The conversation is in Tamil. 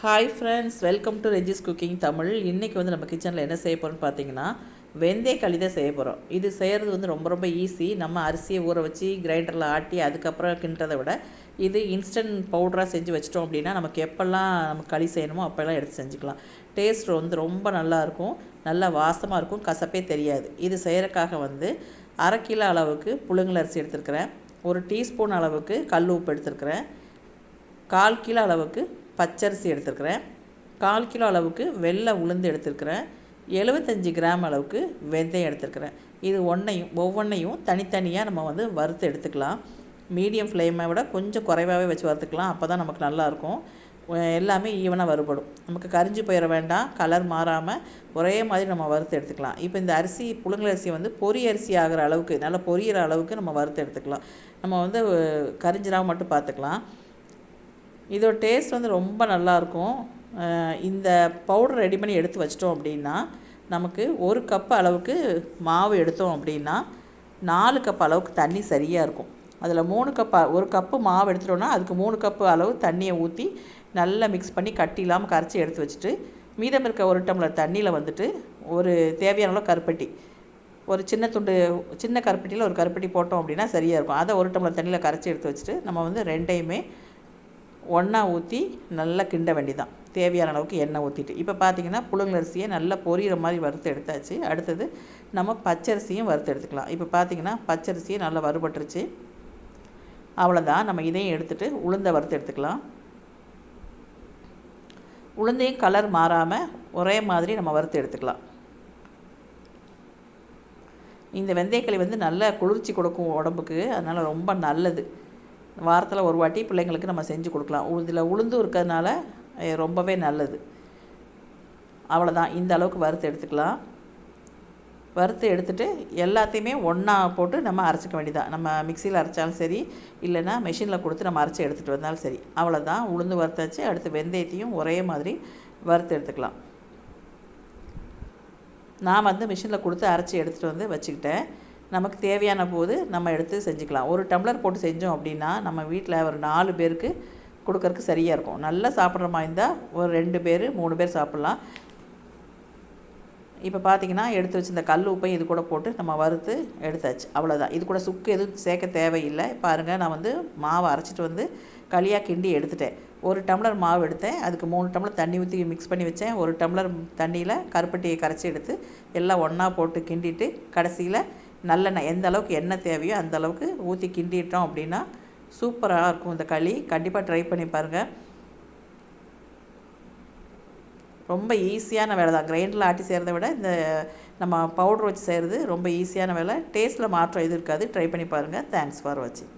Hi friends welcome to Regis cooking Tamil இன்றைக்கி வந்து நம்ம கிச்சனில் என்ன செய்ய போகிறோம்னு பார்த்தீங்கன்னா வெந்தய களி தான் செய்ய போகிறோம் இது செய்கிறது வந்து ரொம்ப ரொம்ப ஈஸி நம்ம அரிசியை ஊற வச்சு கிரைண்டரில் ஆட்டி அதுக்கப்புறம் கிண்டுறதை விட இது இன்ஸ்டன்ட் பவுடராக செஞ்சு வச்சிட்டோம் அப்படின்னா நமக்கு எப்போல்லாம் நம்ம களி செய்யணுமோ அப்போல்லாம் எடுத்து செஞ்சுக்கலாம். டேஸ்ட் வந்து ரொம்ப நல்லாயிருக்கும் நல்லா வாசமாக இருக்கும். கசப்பே தெரியாது. இது செய்கிறக்காக வந்து அரை கிலோ அளவுக்கு புழுங்கல் அரிசி எடுத்துருக்கிறேன். ஒரு டீஸ்பூன் அளவுக்கு கல் உப்பு எடுத்துருக்கிறேன். கால் கிலோ அளவுக்கு பச்சரிசி எடுத்துருக்கிறேன். கால் கிலோ அளவுக்கு வெள்ளை உளுந்து எடுத்துருக்கிறேன். எழுபத்தஞ்சி கிராம் அளவுக்கு வெந்தயம் எடுத்துருக்கிறேன். இது ஒன்றையும் ஒவ்வொன்றையும் தனித்தனியாக நம்ம வந்து வறுத்து எடுத்துக்கலாம். மீடியம் ஃப்ளேமை விட கொஞ்சம் குறைவாகவே வச்சு வறுத்துக்கலாம். அப்போ தான் நமக்கு நல்லாயிருக்கும் எல்லாமே ஈவனாக வறுபடும். நமக்கு கரிஞ்சு போயிட வேண்டாம். கலர் மாறாமல் ஒரே மாதிரி நம்ம வறுத்து எடுத்துக்கலாம். இப்போ இந்த அரிசி புழுங்கல் அரிசி வந்து பொரி அரிசி ஆகிற அளவுக்கு நல்லா பொரியிற அளவுக்கு நம்ம வறுத்து எடுத்துக்கலாம். நம்ம வந்து கரிஞ்சிராக மட்டும் பார்த்துக்கலாம். இதோட டேஸ்ட் வந்து ரொம்ப நல்லாயிருக்கும் இந்த பவுடர் ரெடி பண்ணி எடுத்து வச்சிட்டோம் அப்படின்னா நமக்கு ஒரு கப் அளவுக்கு மாவு எடுத்தோம் அப்படின்னா நாலு கப் அளவுக்கு தண்ணி சரியாக இருக்கும். அதில் மூணு கப் ஒரு கப்பு மாவு எடுத்துட்டோன்னா அதுக்கு மூணு கப்பு அளவு தண்ணியை ஊற்றி நல்லா மிக்ஸ் பண்ணி கட்டி இல்லாமல் கரைச்சி எடுத்து வச்சுட்டு மீதம் இருக்க ஒரு டம்ளர் தண்ணியில் வந்துட்டு ஒரு தேவையான அளவு கருப்பட்டி ஒரு சின்ன துண்டு சின்ன கருப்பட்டியில் ஒரு கருப்பட்டி போட்டோம் அப்படின்னா சரியாக இருக்கும். அதை ஒரு டம்ளர் தண்ணியில் கரைச்சி எடுத்து வச்சுட்டு நம்ம வந்து ரெண்டையுமே ஒன்றா ஊற்றி நல்லா கிண்ட வேண்டிதான் தேவையான அளவுக்கு எண்ணெய் ஊற்றிட்டு இப்போ பார்த்தீங்கன்னா புழுங்கலரிசியை நல்லா பொரியிற மாதிரி வறுத்து எடுத்தாச்சு. அடுத்தது நம்ம பச்சரிசியும் வறுத்து எடுத்துக்கலாம். இப்போ பார்த்தீங்கன்னா பச்சரிசியை நல்லா வறுபட்டுருச்சு. அவ்வளோதான் நம்ம இதையும் எடுத்துகிட்டு உளுந்தை வறுத்து எடுத்துக்கலாம். உளுந்தையும் கலர் மாறாமல் ஒரே மாதிரி நம்ம வறுத்து எடுத்துக்கலாம். இந்த வெந்தயக்களி வந்து நல்ல குளிர்ச்சி கொடுக்கும் உடம்புக்கு. அதனால் ரொம்ப நல்லது. வாரத்தில் ஒரு வாட்டி பிள்ளைங்களுக்கு நம்ம செஞ்சு கொடுக்கலாம். இதில் உளுந்து இருக்கிறதுனால ரொம்பவே நல்லது. அவ்வளோதான் இந்த அளவுக்கு வறுத்து எடுத்துக்கலாம். வறுத்து எடுத்துகிட்டு எல்லாத்தையுமே ஒன்றா போட்டு நம்ம அரைச்சிக்க வேண்டியதான் நம்ம மிக்சியில் அரைச்சாலும் சரி இல்லைன்னா மிஷினில் கொடுத்து நம்ம அரைச்சி எடுத்துகிட்டு வந்தாலும் சரி. அவ்வளோதான் உளுந்து வறுத்தாச்சு அடுத்து வெந்தயத்தையும் ஒரே மாதிரி வறுத்து எடுத்துக்கலாம். நான் வந்து மிஷினில் கொடுத்து அரைச்சி எடுத்துகிட்டு வந்து வச்சுக்கிட்டேன். நமக்கு தேவையான போது நம்ம எடுத்து செஞ்சுக்கலாம். ஒரு டம்ளர் போட்டு செஞ்சோம் அப்படின்னா நம்ம வீட்டில் ஒரு நாலு பேருக்கு கொடுக்கறக்கு சரியாக இருக்கும். நல்லா சாப்பிட்ற மாதிரி இருந்தால் ஒரு ரெண்டு பேர் மூணு பேர் சாப்பிட்லாம். இப்போ பார்த்தீங்கன்னா எடுத்து வச்சு இந்த கல் உப்பையும் இது கூட போட்டு நம்ம வறுத்து எடுத்தாச்சு. அவ்வளோதான் இது கூட சுக்கு எதுவும் சேர்க்க தேவையில்லை. பாருங்கள் நான் வந்து மாவை அரைச்சிட்டு வந்து களியாக கிண்டி எடுத்துட்டேன். ஒரு டம்ளர் மாவு எடுத்தேன். அதுக்கு மூணு டம்ளர் தண்ணி ஊற்றி மிக்ஸ் பண்ணி வச்சேன். ஒரு டம்ளர் தண்ணியில் கருப்பட்டியை கரைச்சி எடுத்து எல்லாம் ஒன்றா போட்டு கிண்டிட்டு கடைசியில் நல்லெண்ணெய். எந்த அளவுக்கு எண்ணெய் தேவையோ அந்த அளவுக்கு ஊற்றி கிண்டிட்டோம் அப்படின்னா சூப்பராக இருக்கும் இந்த களி. கண்டிப்பாக ட்ரை பண்ணி பாருங்கள் ரொம்ப ஈஸியான வேலை தான். கிரைண்டரில் ஆட்டி செய்கிறத விட இந்த நம்ம பவுட்ரு வச்சு செய்கிறது ரொம்ப ஈஸியான வேலை. டேஸ்ட்டில் மாற்றம் எதுவும் இருக்காது. ட்ரை பண்ணி பாருங்கள் தேங்க்ஸ் ஃபார் வாட்சிங்